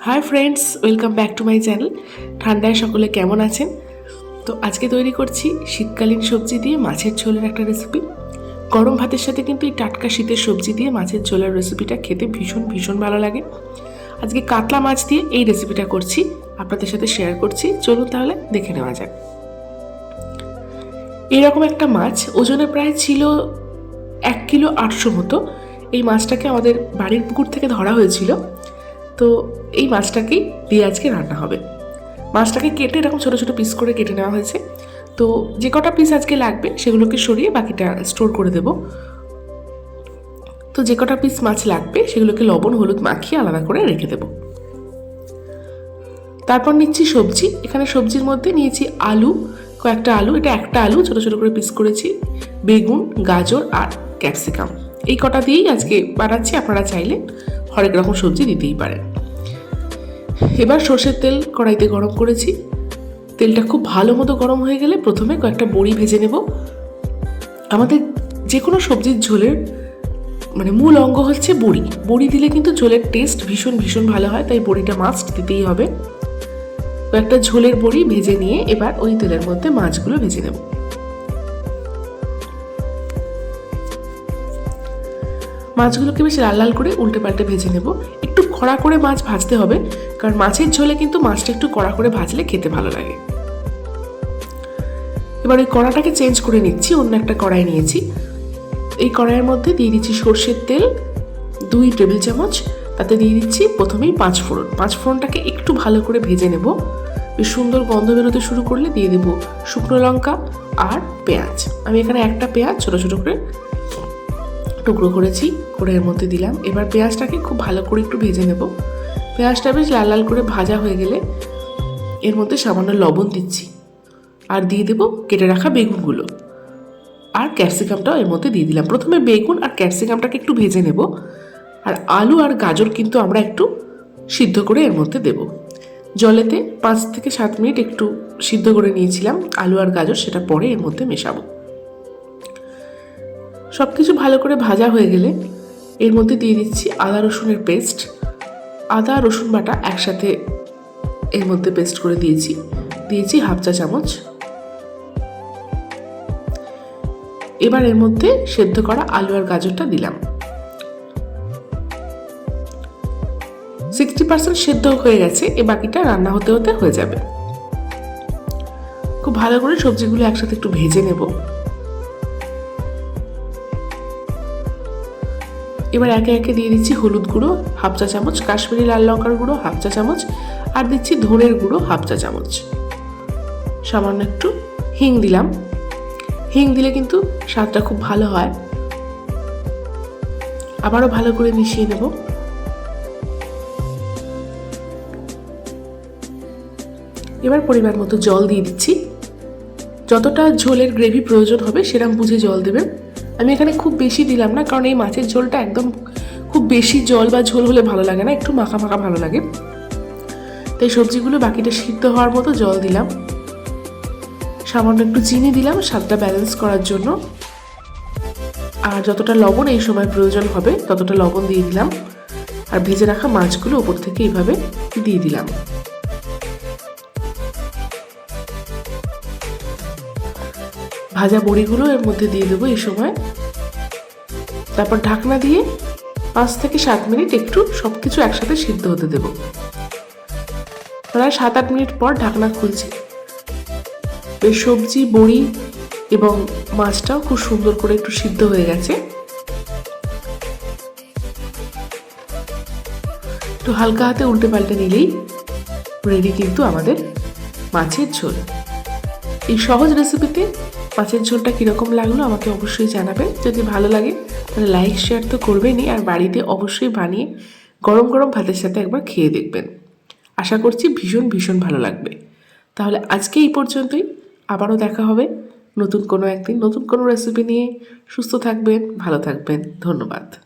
Hi friends welcome back to my channel ঠান্ডায় সকলে কেমন আছেন? তো আজকে তৈরি করছি শীতকালীন সবজি দিয়ে মাছের ঝোলের একটা রেসিপি গরম ভাতের সাথে কিন্তু এই টাটকা শীতের সবজি দিয়ে মাছের ঝোলের রেসিপিটা খেতে ভীষণ ভীষণ ভালো লাগে। আজকে কাতলা মাছ দিয়ে এই রেসিপিটা করছি। আপনাদের সাথে শেয়ার করছি। চলুন তাহলে দেখে নেওয়া যাক। এরকম একটা মাছ ওজনে প্রায় ছিল এক কিলো আটশো মতো। এই মাছটাকে আমাদের বাড়ির পুকুর থেকে ধরা হয়েছিল। তো এই মাছটাকেই দিয়ে আজকে রান্না হবে। মাছটাকে কেটে এরকম ছোটো ছোটো পিস করে কেটে নেওয়া হয়েছে। তো যে কটা পিস আজকে লাগবে সেগুলোকে সরিয়ে বাকিটা স্টোর করে দেব। তো যে কটা পিস মাছ লাগবে সেগুলোকে লবণ, হলুদ মাখিয়ে আলাদা করে রেখে দেব। তারপর নিচ্ছি সবজি। এখানে সবজির মধ্যে নিয়েছি আলু, কয়েকটা আলু, এটা একটা আলু, ছোটো ছোটো করে পিস করেছি। বেগুন, গাজর আর ক্যাপসিকাম। এই কটা দিয়েই আজকে বানাচ্ছি, আপনারা চাইলে হরেক রকম সবজি দিতেই পারেন। এবার সর্ষের তেল কড়াইতে গরম করেছি। তেলটা খুব ভালো মতো গরম হয়ে গেলে প্রথমে কয়েকটা বড়ি ভেজে নেব। আমাদের যে কোনো সবজির ঝোলের মানে মূল অঙ্গ হচ্ছে বড়ি। বড়ি দিলে কিন্তু ঝোলের টেস্ট ভীষণ ভীষণ ভালো হয়, তাই বড়িটা মাস্ট দিতেই হবে। কয়েকটা ঝোলের বড়ি ভেজে নিয়ে এবার ওই তেলের মধ্যে মাছগুলো ভেজে নেব। মাছগুলোকে বেশ লাল লাল করে উল্টে পাল্টে ভেজে নেব। একটু কড়া করে মাছ ভাজতে হবে, কারণ মাছের ঝোলে কিন্তু মাছটা একটু কড়া করে ভাজলে খেতে ভালো লাগে। এবার ওই কড়াটাকে চেঞ্জ করে নিচ্ছি, অন্য একটা কড়াই নিয়েছি। এই কড়াইয়ের মধ্যে দিয়ে দিচ্ছি সর্ষের তেল, দুই টেবিল চামচ, তাতে দিয়ে দিচ্ছি প্রথমেই পাঁচ ফোড়ন। পাঁচ ফোড়নটাকে একটু ভালো করে ভেজে নেব। বেশ সুন্দর গন্ধ বেরোতে শুরু করলে দিয়ে দেবো শুকনো লঙ্কা আর পেঁয়াজ। আমি এখানে একটা পেঁয়াজ ছোটো ছোটো করে টুকরো করেছি, করে এর মধ্যে দিলাম। এবার পেঁয়াজটাকে খুব ভালো করে একটু ভেজে নেব। পেঁয়াজটা বেশ লাল লাল করে ভাজা হয়ে গেলে এর মধ্যে সামান্য লবণ দিচ্ছি। আর দিয়ে দেবো কেটে রাখা বেগুনগুলো। আর ক্যাপসিকামটাও এর মধ্যে দিয়ে দিলাম। প্রথমে বেগুন আর ক্যাপসিকামটাকে একটু ভেজে নেব। আর আলু আর গাজর কিন্তু আমরা একটু সিদ্ধ করে এর মধ্যে দেব। জলেতে পাঁচ থেকে সাত মিনিট একটু সিদ্ধ করে নিয়েছিলাম। আলু আর গাজর সেটা পরে এর মধ্যে মেশাবো। সব কিছু ভালো করে ভাজা হয়ে গেলে এর মধ্যে দিয়ে দিচ্ছি আদা রসুনের পেস্ট। আদা, রসুন বাটা একসাথে এর মধ্যে পেস্ট করে দিয়েছি। দিয়েছি হাফ চা চামচ। এবার এর মধ্যে সেদ্ধ করা আলু আর গাজরটা দিলাম। সিক্সটি পার্সেন্ট সেদ্ধ হয়ে গেছে, এ বাকিটা রান্না হতে হতে হয়ে যাবে। খুব ভালো করে সবজিগুলো একসাথে একটু ভেজে নেব। এবার একে একে দিয়ে দিচ্ছি হলুদ গুঁড়ো, হাফ চা চামচ, কাশ্মীরি লাল লঙ্কার গুঁড়ো, হাফ চা চামচ, আর দিচ্ছি ধনের গুঁড়ো, হাফ চা চামচ। সামান্য একটু হিং দিলাম। হিং দিলে কিন্তু স্বাদটা খুব ভালো হয়। আবারও ভালো করে মিশিয়ে নেব। এবার পরিমাণ মতো জল দিয়ে দিচ্ছি। যতটা ঝোলের গ্রেভি প্রয়োজন হবে সেরকম বুঝে জল দেবেন। আমি এখানে খুব বেশি দিলাম না, কারণ এই মাছের ঝোলটা একদম খুব বেশি জল বা ঝোল হলে ভালো লাগে না, একটু মাখা মাখা ভালো লাগে। তাই সবজিগুলো বাকিটা সিদ্ধ হওয়ার মতো জল দিলাম। সামান্য একটু চিনি দিলাম, স্বাদটা ব্যালেন্স করার জন্য। আর যতটা লবণ এই সময় প্রয়োজন হবে, ততটা লবণ দিয়ে দিলাম। আর ভেজে রাখা মাছগুলো ওপর থেকে এইভাবে দিয়ে দিলাম। ভাজা বড়িগুলো এর মধ্যে দিয়ে দেবো এই সময়। তারপর ঢাকনা দিয়ে পাঁচ থেকে সাত মিনিট একটু সব কিছু একসাথে সিদ্ধ হতে দেবো। প্রায় সাত আট মিনিট পর ঢাকনা খুলছি। বেশ সবজি, বড়ি এবং মাছটাও খুব সুন্দর করে একটু সিদ্ধ হয়ে গেছে। একটু হালকা হাতে উল্টে পাল্টে নিলেই রেডি কিন্তু আমাদের মাছের ঝোল। এই সহজ রেসিপিতে মাছের ঝোলটা কীরকম লাগল আমাকে অবশ্যই জানাবেন যদি ভালো লাগে, তাহলে লাইক শেয়ার তো করবেনই, আর বাড়িতে অবশ্যই বানিয়ে গরম গরম ভাতের সাথে একবার খেয়ে দেখবেন। আশা করছি ভীষণ ভীষণ ভালো লাগবে। তাহলে আজকে এই পর্যন্তই। আবারও দেখা হবে নতুন কোনো একদিন, নতুন কোনো রেসিপি নিয়ে। সুস্থ থাকবেন, ভালো থাকবেন। ধন্যবাদ।